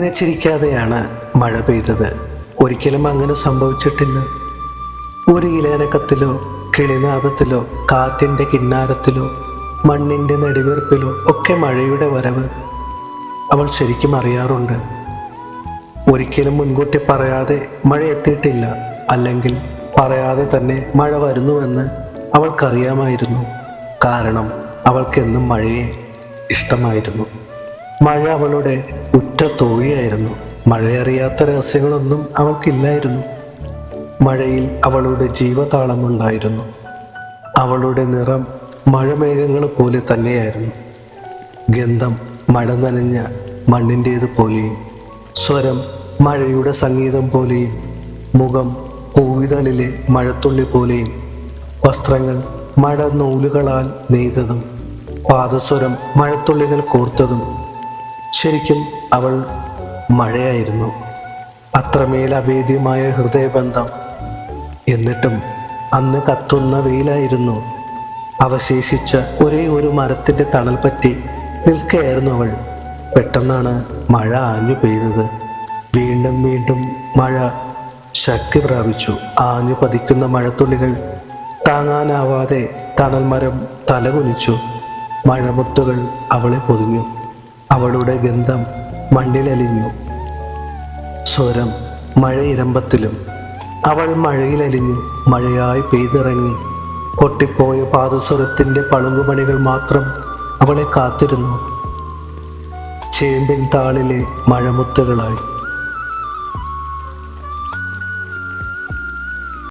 നനച്ചിരിക്കാതെയാണ് മഴ പെയ്തത്. ഒരിക്കലും അങ്ങനെ സംഭവിച്ചിട്ടില്ല. ഒരു ഇലനക്കത്തിലോ കിളിനാദത്തിലോ കാറ്റിന്റെ കിന്നാരത്തിലോ മണ്ണിന്റെ നെടുവീർപ്പിലോ ഒക്കെ മഴയുടെ വരവ് അവൾ ശരിക്കും അറിയാറുണ്ട്. ഒരിക്കലും മുൻകൂട്ടി പറയാതെ മഴ എത്തിയിട്ടില്ല. അല്ലെങ്കിൽ പറയാതെ തന്നെ മഴ വരുന്നുവെന്ന് അവൾക്കറിയാമായിരുന്നു. കാരണം അവൾക്കെന്നും മഴയെ ഇഷ്ടമായിരുന്നു. മഴ അവളുടെ ഉറ്റ തോഴിയായിരുന്നു. മഴയറിയാത്ത രഹസ്യങ്ങളൊന്നും അവൾക്കില്ലായിരുന്നു. മഴയിൽ അവളുടെ ജീവതാളമുണ്ടായിരുന്നു. അവളുടെ നിറം മഴമേഘങ്ങൾ പോലെ തന്നെയായിരുന്നു. ഗന്ധം മഴ നനഞ്ഞ മണ്ണിന്റേത് പോലെയും സ്വരം മഴയുടെ സംഗീതം പോലെയും മുഖം പൂവിതളിലെ മഴത്തുള്ളി പോലെയും വസ്ത്രങ്ങൾ മഴ നൂലുകളാൽ നെയ്തതും പാദസ്വരം മഴത്തുള്ളികൾ കോർത്തതും ശരിക്കും അവൾ മഴയായിരുന്നു. അത്രമേൽ അവേദ്യമായ ഹൃദയബന്ധം. എന്നിട്ടും അന്ന് കത്തുന്ന വെയിലായിരുന്നു. അവശേഷിച്ച ഒരേ ഒരു മരത്തിന്റെ തണൽ പറ്റി നിൽക്കുകയായിരുന്നു അവൾ. പെട്ടെന്നാണ് മഴ ആഞ്ഞു പെയ്തത്. വീണ്ടും വീണ്ടും മഴ ശക്തി പ്രാപിച്ചു. ആഞ്ഞു പതിക്കുന്ന മഴത്തുള്ളികൾ താങ്ങാനാവാതെ തണൽ മരം തലകുനിച്ചു. മഴമുത്തുകൾ അവളെ പൊതിഞ്ഞു. അവളുടെ ഗന്ധം മണ്ണിലലിഞ്ഞു. സ്വരം മഴയിരമ്പത്തിലും. അവൾ മഴയിലലിഞ്ഞു മഴയായി പെയ്തിറങ്ങി. പൊട്ടിപ്പോയ പാദസ്വരത്തിന്റെ പളുങ്കുമണികൾ മാത്രം അവളെ കാത്തിരുന്നു. ചേമ്പിൻ താളിലെ മഴമുത്തുകളായി.